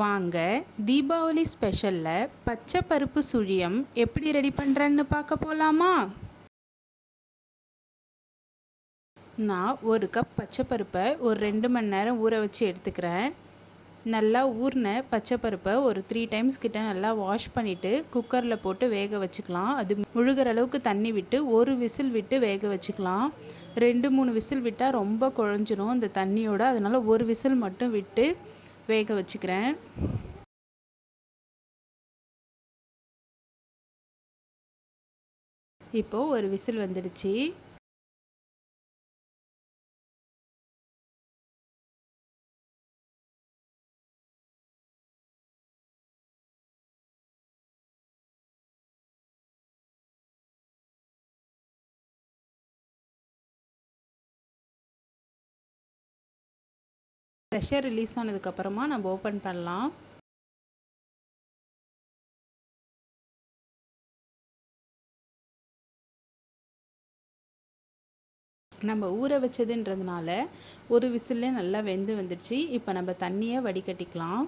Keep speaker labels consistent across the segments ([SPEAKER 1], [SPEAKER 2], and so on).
[SPEAKER 1] வாங்க தீபாவளி ஸ்பெஷலில் பச்சை பருப்பு சுழியம் எப்படி ரெடி பண்ணுறேன்னு பார்க்க போகலாமா நான் ஒரு கப் பச்சை பருப்பை ஒரு ரெண்டு மணி நேரம் ஊற வச்சு எடுத்துக்கிறேன். நல்லா ஊறின பச்சை பருப்பை ஒரு த்ரீ டைம்ஸ் கிட்ட நல்லா வாஷ் பண்ணிவிட்டு குக்கரில் போட்டு வேக வச்சுக்கலாம். அது முழுகிற அளவுக்கு தண்ணி விட்டு ஒரு விசில் விட்டு வேக வச்சுக்கலாம். ரெண்டு மூணு விசில் விட்டால் ரொம்ப குழஞ்சிரும் அந்த தண்ணியோட. அதனால் ஒரு விசில் மட்டும் விட்டு வேக வச்சுக்கிறேன். இப்போது ஒரு விசில் வந்துடுச்சு. ப்ரெஷர் ரிலீஸ் ஆனதுக்கப்புறமா நம்ம ஓப்பன் பண்ணலாம். நம்ம ஊற வச்சதுன்றதுனால ஒரு விசிலே நல்லா வெந்து வந்துடுச்சு. இப்போ நம்ம தண்ணியை வடிகட்டிக்கலாம்.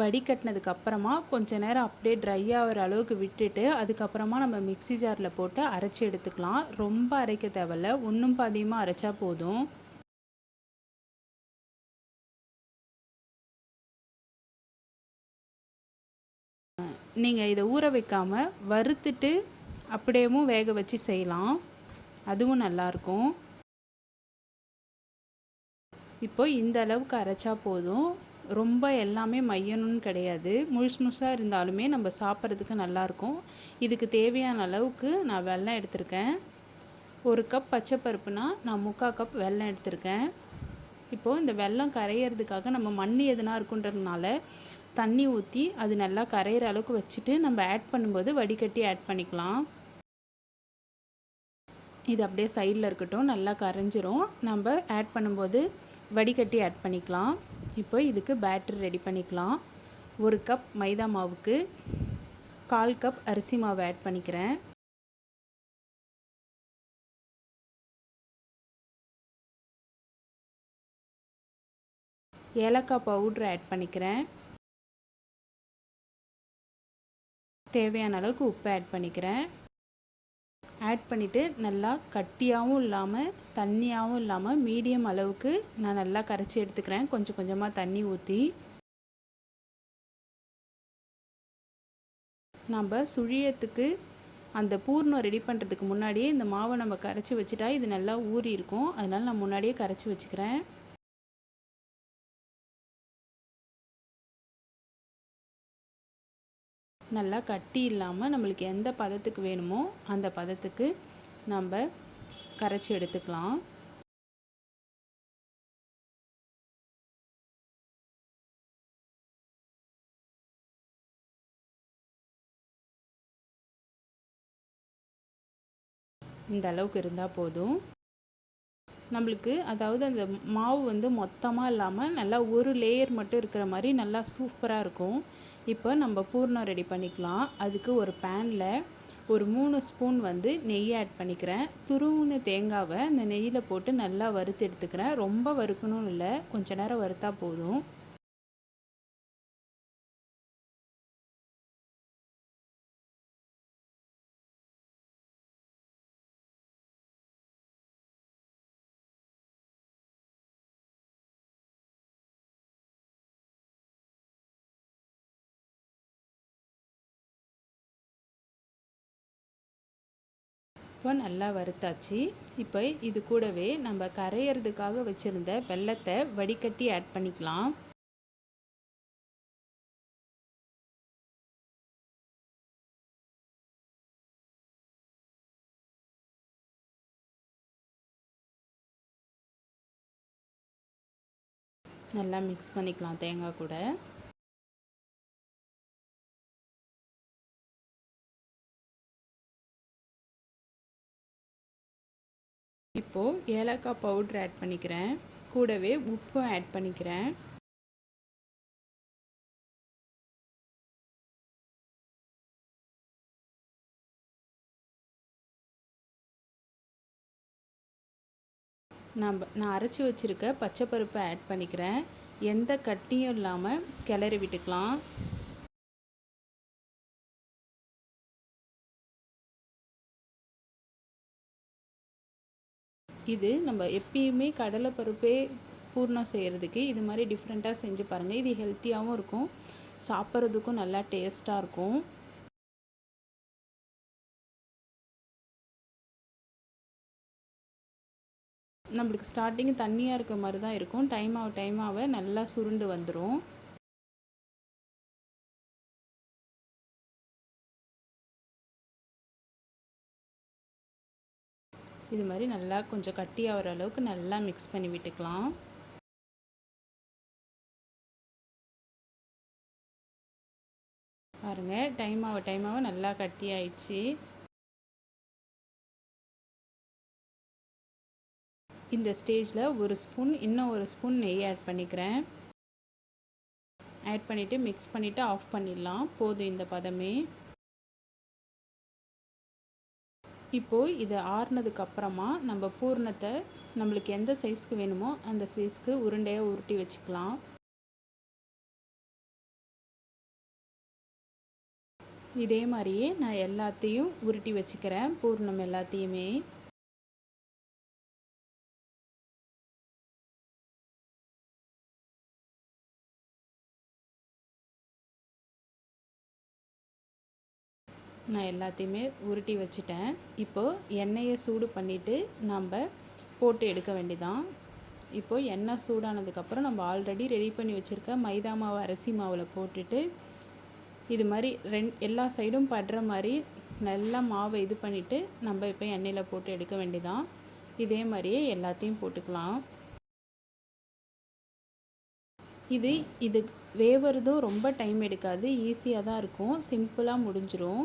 [SPEAKER 1] வடிகட்டினதுக்கு அப்புறமா கொஞ்ச நேரம் அப்படியே ட்ரை ஆகிற அளவுக்கு விட்டுட்டு அதுக்கப்புறமா நம்ம மிக்சி ஜாரில் போட்டு அரைச்சி எடுத்துக்கலாம். ரொம்ப அரைக்க தேவையில்ல. ஒன்றும் பாதியமாக அரைச்சா போதும். நீங்கள் இதை ஊற வைக்காமல் வறுத்துட்டு அப்படியேவும் வேக வச்சு செய்யலாம். அதுவும் நல்லாயிருக்கும் இப்போ இந்த அளவுக்கு அரைச்சா போதும். ரொம்ப எல்லாமே மையணும்னு கிடையாது. முழுசு முழுசாக இருந்தாலுமே நம்ம சாப்பிட்றதுக்கு நல்லாயிருக்கும் இதுக்கு தேவையான அளவுக்கு நான் வெல்லம் எடுத்திருக்கேன். ஒரு கப் பச்சை பருப்புனா நான் முக்கால் கப் வெல்லம் எடுத்திருக்கேன். இப்போது இந்த வெல்லம் கரையிறதுக்காக நம்ம மண் எதுனா இருக்குன்றதுனால தண்ணி ஊற்றி அது நல்லா கரையிற அளவுக்கு வச்சுட்டு நம்ம ஆட் பண்ணும்போது வடிகட்டி ஆட் பண்ணிக்கலாம். இது அப்படியே சைடில் இருக்கட்டும் நல்லா கரைஞ்சிரும். நம்ம ஆட் பண்ணும்போது வடிகட்டி ஆட் பண்ணிக்கலாம். இப்போ இதுக்கு பேட்ரி ரெடி பண்ணிக்கலாம். ஒரு கப் மைதா மாவுக்கு கால் கப் அரிசி மாவு ஆட் பண்ணிக்கிறேன். ஏலக்காய் பவுட்ரு ஆட் பண்ணிக்கிறேன். தேவையான அளவுக்கு உப்பு ஆட் பண்ணிக்கிறேன். ஆட் பண்ணிவிட்டு நல்லா கட்டியாகவும் இல்லாமல் தண்ணியாகவும் இல்லாமல் மீடியம் அளவுக்கு நான் நல்லா கரைச்சி எடுத்துக்கிறேன். கொஞ்சம் கொஞ்சமாக தண்ணி ஊற்றி நம்ம சுழியத்துக்கு அந்த பூர்ணம் ரெடி பண்ணுறதுக்கு முன்னாடியே இந்த மாவை நம்ம கரைச்சி வச்சுட்டா இது நல்லா ஊறி இருக்கும். அதனால் நான் முன்னாடியே கரைச்சி வச்சுக்கிறேன். நல்லா கட்டி இல்லாமல் நம்மளுக்கு எந்த பதத்துக்கு வேணுமோ அந்த பதத்துக்கு நம்ம கரைச்சி எடுத்துக்கலாம். இந்த அளவுக்கு இருந்தால் போதும். நம்மளுக்கு அதாவது அந்த மாவு வந்து மொத்தமாக இல்லாமல் நல்லா ஒரு லேயர் மட்டும் இருக்கிற மாதிரி நல்லா சூப்பராக இருக்கும். இப்போ நம்ம பூர்ணம் ரெடி பண்ணிக்கலாம். அதுக்கு ஒரு பேனில் ஒரு மூணு ஸ்பூன் வந்து நெய் ஆட் பண்ணிக்கிறேன். துருவுன தேங்காவை அந்த நெய்யில் போட்டு நல்லா வறுத்து எடுத்துக்கிறேன். ரொம்ப வறுக்கணும் இல்லை கொஞ்ச நேரம் வறுத்தா போதும். இப்போ நல்லா வறுத்தாச்சு. இப்போ இது கூடவே நம்ம கரையிறதுக்காக வச்சுருந்த வெள்ளத்தை வடிகட்டி ஆட் பண்ணிக்கலாம். நல்லா மிக்ஸ் பண்ணிக்கலாம் தேங்காய் கூட. இப்போது ஏலக்காய் பவுட்ரு ஆட் பண்ணிக்கிறேன். கூடவே உப்பும் ஆட் பண்ணிக்கிறேன். நான் நான் அரைச்சி வச்சுருக்க பச்சை பருப்பை ஆட் பண்ணிக்கிறேன். எந்த கட்டியும் இல்லாமல் கிளறி விட்டுக்கலாம். இது நம்ம எப்பயுமே கடலை பருப்பே பூர்ணம் செய்கிறதுக்கு இது மாதிரி டிஃப்ரெண்ட்டாக செஞ்சு பாருங்கள் இது ஹெல்த்தியாகவும் இருக்கும். சாப்பிட்றதுக்கும் நல்லா டேஸ்ட்டாக இருக்கும். நம்மளுக்கு ஸ்டார்டிங் தண்ணியாக இருக்க மாதிரி தான் இருக்கும். டைம் ஆக டைம் ஆக நல்லா சுருண்டு வந்துடும் இது மாதிரி நல்லா கொஞ்சம் கட்டி ஆகிற அளவுக்கு நல்லா மிக்ஸ் பண்ணி விட்டுக்கலாம். பாருங்கள் டைம் ஆக டைம் ஆக நல்லா கட்டி ஆயிடுச்சு. இந்த ஸ்டேஜில் ஒரு ஸ்பூன் இன்னும் ஒரு ஸ்பூன் நெய் ஆட் பண்ணிக்கிறேன். ஆட் பண்ணிவிட்டு மிக்ஸ் பண்ணிவிட்டு ஆஃப் பண்ணிடலாம். போதும் இந்த பதமே. இப்போது இது ஆறுனதுக்கு அப்புறமா நம்ம பூர்ணத்தை நம்மளுக்கு எந்த சைஸ்க்கு வேணுமோ அந்த சைஸ்க்கு உருண்டையாக உருட்டி வச்சுக்கலாம். இதே மாதிரியே நான் எல்லாத்தையும் உருட்டி வச்சுக்கிறேன். பூர்ணம் எல்லாத்தையுமே. நான் எல்லாத்தையுமே உருட்டி வச்சுட்டேன். இப்போது எண்ணெயை சூடு பண்ணிவிட்டு நம்ம போட்டு எடுக்க வேண்டிதான். இப்போது எண்ணெய் சூடானதுக்கப்புறம் நம்ம ஆல்ரெடி ரெடி பண்ணி வச்சுருக்க மைதா மாவு அரிசி மாவில் போட்டுட்டு இது மாதிரி ரெண் எல்லா சைடும் படுற மாதிரி நல்லா மாவை இது பண்ணிவிட்டு நம்ம இப்போ எண்ணெயில் போட்டு எடுக்க வேண்டிதான். இதே மாதிரியே எல்லாத்தையும் போட்டுக்கலாம். இது இது வேவறதும் ரொம்ப டைம் எடுக்காது. ஈஸியாக தான் இருக்கும். சிம்பிளாக முடிஞ்சிடும்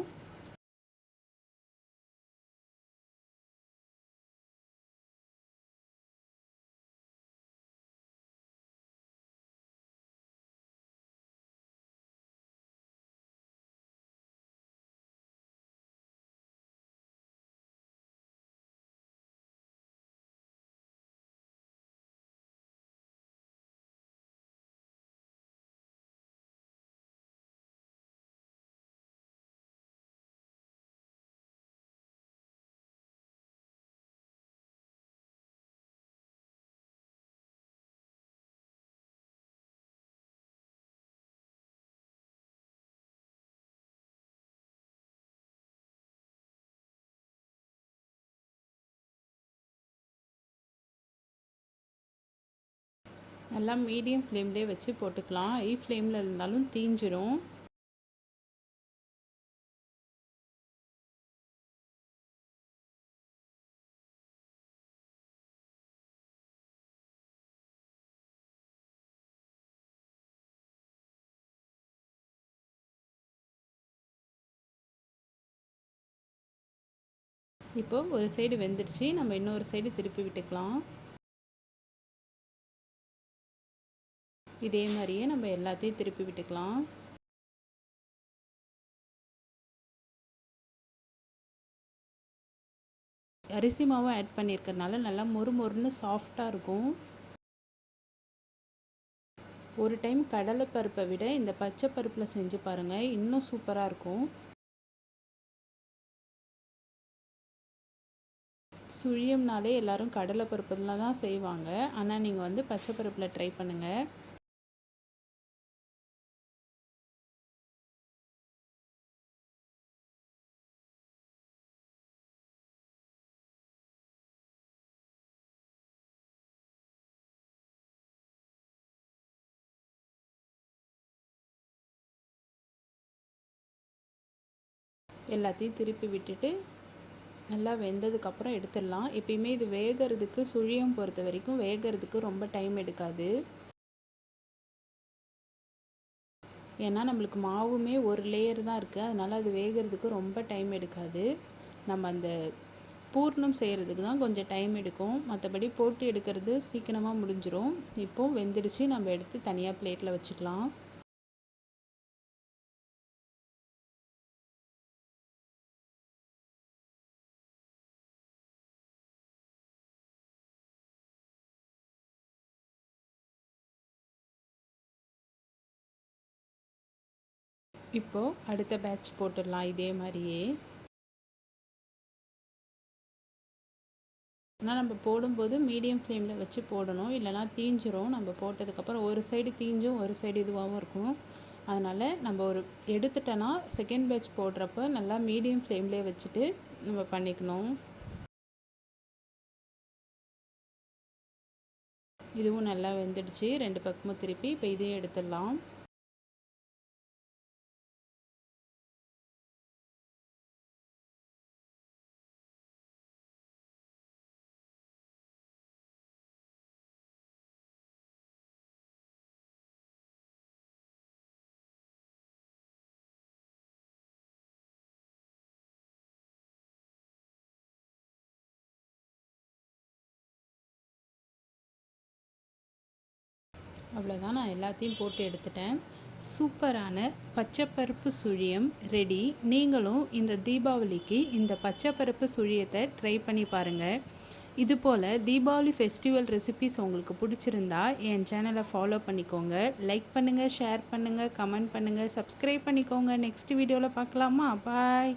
[SPEAKER 1] நல்லா மீடியம் ஃப்ளேம்லேயே வச்சு போட்டுக்கலாம். ஹை ஃப்ளேமில் இருந்தாலும் தீஞ்சிரும். இப்போ ஒரு சைடு வெந்துடுச்சு. நம்ம இன்னொரு சைடு திருப்பி விட்டுக்கலாம். இதே மாதிரியே நம்ம எல்லாத்தையும் திருப்பி விட்டுக்கலாம். அரிசி மாவும் ஆட் பண்ணியிருக்கறனால நல்லா மொறு மொறுன்னு சாஃப்டாக இருக்கும். ஒரு டைம் கடலை பருப்பை விட இந்த பச்சை பருப்பில் செஞ்சு பாருங்கள் இன்னும் சூப்பராக இருக்கும். சுழியம்னாலே எல்லோரும் கடலை பருப்புலாம் தான் செய்வாங்க. ஆனால் நீங்கள் வந்து பச்சை பருப்பில் ட்ரை பண்ணுங்கள் எல்லாத்தையும் திருப்பி விட்டுட்டு நல்லா வெந்ததுக்கப்புறம் எடுத்துடலாம். எப்பயுமே இது வேகிறதுக்கு சுழியம் பொறுத்த வரைக்கும் வேகிறதுக்கு ரொம்ப டைம் எடுக்காது. ஏன்னா நம்மளுக்கு மாவுமே ஒரு லேயர் தான் இருக்குது அதனால் அது வேகிறதுக்கு ரொம்ப டைம் எடுக்காது. நம்ம அந்த பூர்ணம் செய்கிறதுக்கு தான் கொஞ்சம் டைம் எடுக்கும். மற்றபடி போட்டு எடுக்கிறது சீக்கிரமாக முடிஞ்சிடும் இப்போது வெந்துடுச்சு. நம்ம எடுத்து தனியாக பிளேட்டில் வச்சுக்கலாம். இப்போது அடுத்த பேட்ச் போட்டுடலாம் இதே மாதிரியே. ஆனால் நம்ம போடும்போது மீடியம் ஃப்ளேமில் வச்சு போடணும். இல்லைனா தீஞ்சிரும். நம்ம போட்டதுக்கப்புறம் ஒரு சைடு தீஞ்சும் ஒரு சைடு இதுவாகவும் இருக்கும். அதனால் நம்ம ஒரு எடுத்துட்டோன்னா செகண்ட் பேட்ச் போடுறப்ப நல்லா மீடியம் ஃப்ளேம்லேயே வச்சுட்டு நம்ம பண்ணிக்கணும். இதுவும் நல்லா வெந்துடுச்சு. ரெண்டு பக்கமும் திருப்பி இப்போ இதையும் எடுத்துடலாம். அவ்வளோதான் நான் எல்லாத்தையும் போட்டு எடுத்துட்டேன். சூப்பரான பச்சைப்பருப்பு சுழியம் ரெடி நீங்களும் இந்த தீபாவளிக்கு இந்த பச்சைப்பருப்பு சுழியத்தை ட்ரை பண்ணி பாருங்கள் இது போல் தீபாவளி ஃபெஸ்டிவல் ரெசிபிஸ் உங்களுக்கு பிடிச்சிருந்தா என் சேனலை ஃபாலோ பண்ணிக்கோங்க. லைக் பண்ணுங்கள் ஷேர் பண்ணுங்கள் கமெண்ட் பண்ணுங்கள் சப்ஸ்கிரைப் பண்ணிக்கோங்க. நெக்ஸ்ட் வீடியோவில் பார்க்கலாமா? பாய்